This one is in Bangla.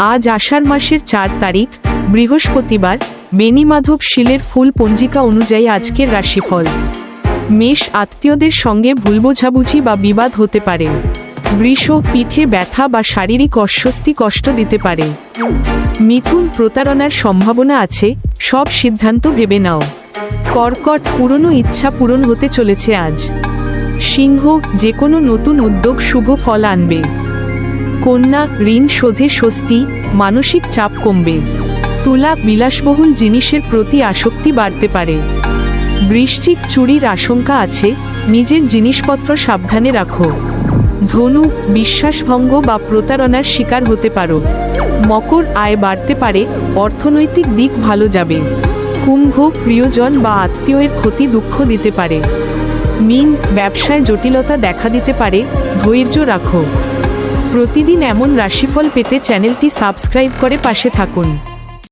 আজ আষাঢ় মাসের চার তারিখ, বৃহস্পতিবার বেনিমাধব শিলের ফুল পঞ্জিকা অনুযায়ী আজকের রাশিফল। মেষ আত্মীয়দের সঙ্গে ভুল বোঝাবুঝি বা বিবাদ হতে পারে। বৃষ পিঠে ব্যথা বা শারীরিক অস্বস্তি কষ্ট দিতে পারে। মিথুন প্রতারণার সম্ভাবনা আছে, সব সিদ্ধান্ত ভেবে নাও। কর্কট পুরনো ইচ্ছা পূরণ হতে চলেছে আজ। সিংহ যে কোনো নতুন উদ্যোগ শুভ ফল আনবে। কন্যা, ঋণ, শোধে স্বস্তি, মানসিক চাপ কমবে। তুলা, বিলাসবহুল জিনিসের প্রতি আসক্তি বাড়তে পারে। বৃশ্চিক চুরির আশঙ্কা আছে, নিজের জিনিসপত্র সাবধানে রাখো। ধনু, বিশ্বাসভঙ্গ বা প্রতারণার শিকার হতে পারো। মকর আয় বাড়তে পারে, অর্থনৈতিক দিক ভালো যাবে। কুম্ভ, প্রিয়জন বা আত্মীয়ের ক্ষতি, দুঃখ দিতে পারে। মিন, ব্যবসায় জটিলতা দেখা দিতে পারে, ধৈর্য রাখো। প্রতিদিন এমন রাশিফল পেতে চ্যানেলটি সাবস্ক্রাইব করে পাশে থাকুন।